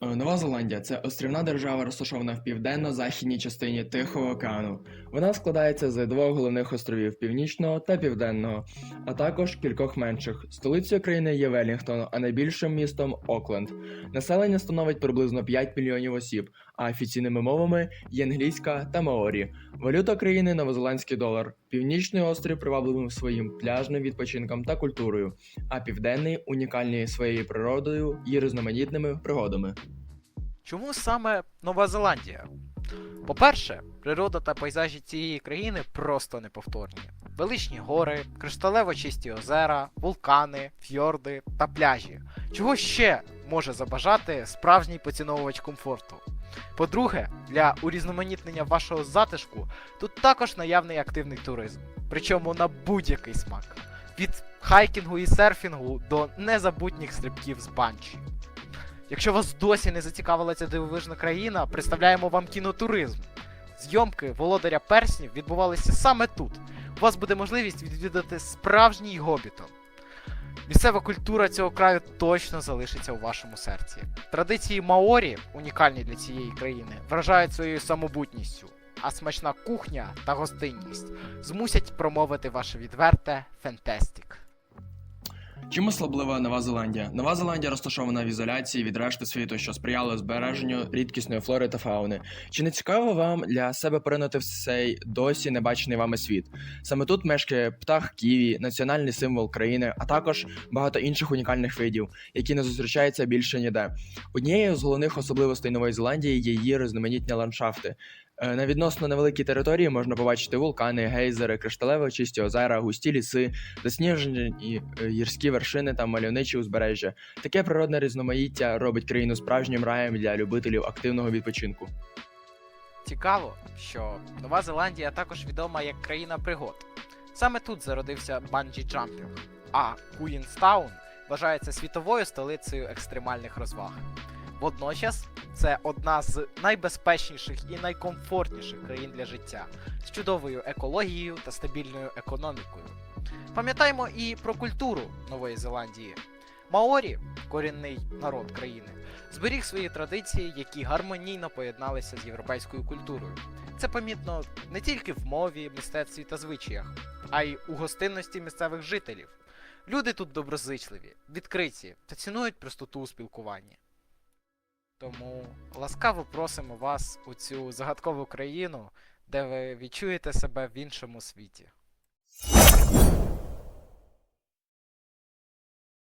Е, Нова Зеландія це острівна держава, розташована в південно-західній частині Тихого океану. Вона складається з двох головних островів північного та південного, а також кількох менших. Столицею країни є Велінгтон, а найбільшим містом Окленд. Населення становить приблизно 5 мільйонів осіб, а офіційними мовами є англійська та маорі. Валюта країни новозеландський долар. Північний острів привабливим своїм пляжним відпочинком та культурою, а південний унікальний своєю природою і різноманітними пригодами. Чому саме Нова Зеландія? По-перше, природа та пейзажі цієї країни просто неповторні. Величні гори, кришталево чисті озера, вулкани, фьорди та пляжі. Чого ще може забажати справжній поціновувач комфорту? По-друге, для урізноманітнення вашого затишку тут також наявний активний туризм, причому на будь-який смак. Від хайкінгу і серфінгу до незабутніх стрибків з банчі. Якщо вас досі не зацікавила ця дивовижна країна, представляємо вам кінотуризм. Зйомки володаря перснів відбувалися саме тут. У вас буде можливість відвідати справжній гобітон. Місцева культура цього краю точно залишиться у вашому серці. Традиції Маорі, унікальні для цієї країни, вражають своєю самобутністю, а смачна кухня та гостинність змусять промовити ваше відверте фентестик. Чим особлива Нова Зеландія? Нова Зеландія розташована в ізоляції від решти світу, що сприяло збереженню рідкісної флори та фауни. Чи не цікаво вам для себе поринути в цей досі небачений вами світ? Саме тут мешкає птах Ківі, національний символ країни, а також багато інших унікальних видів, які не зустрічаються більше ніде. Однією з головних особливостей Нової Зеландії є її різноманітні ландшафти. Е, На відносно невеликій території можна побачити вулкани, гейзери, кришталево чисті озера, густі ліси, засніжені е, гірські вершини та мальовничі узбережжя. Таке природне різноманіття робить країну справжнім раєм для любителів активного відпочинку. Цікаво, що Нова Зеландія також відома як країна пригод. Саме тут зародився банджі джампінг, а Куїнстаун вважається світовою столицею екстремальних розваг. Водночас це одна з найбезпечніших і найкомфортніших країн для життя з чудовою екологією та стабільною економікою. Пам'ятаємо і про культуру Нової Зеландії. Маорі, корінний народ країни, зберіг свої традиції, які гармонійно поєдналися з європейською культурою. Це помітно не тільки в мові, мистецтві та звичаях, а й у гостинності місцевих жителів. Люди тут доброзичливі, відкриті та цінують простоту у спілкуванні. Тому ласкаво просимо вас у цю загадкову країну, де ви відчуєте себе в іншому світі.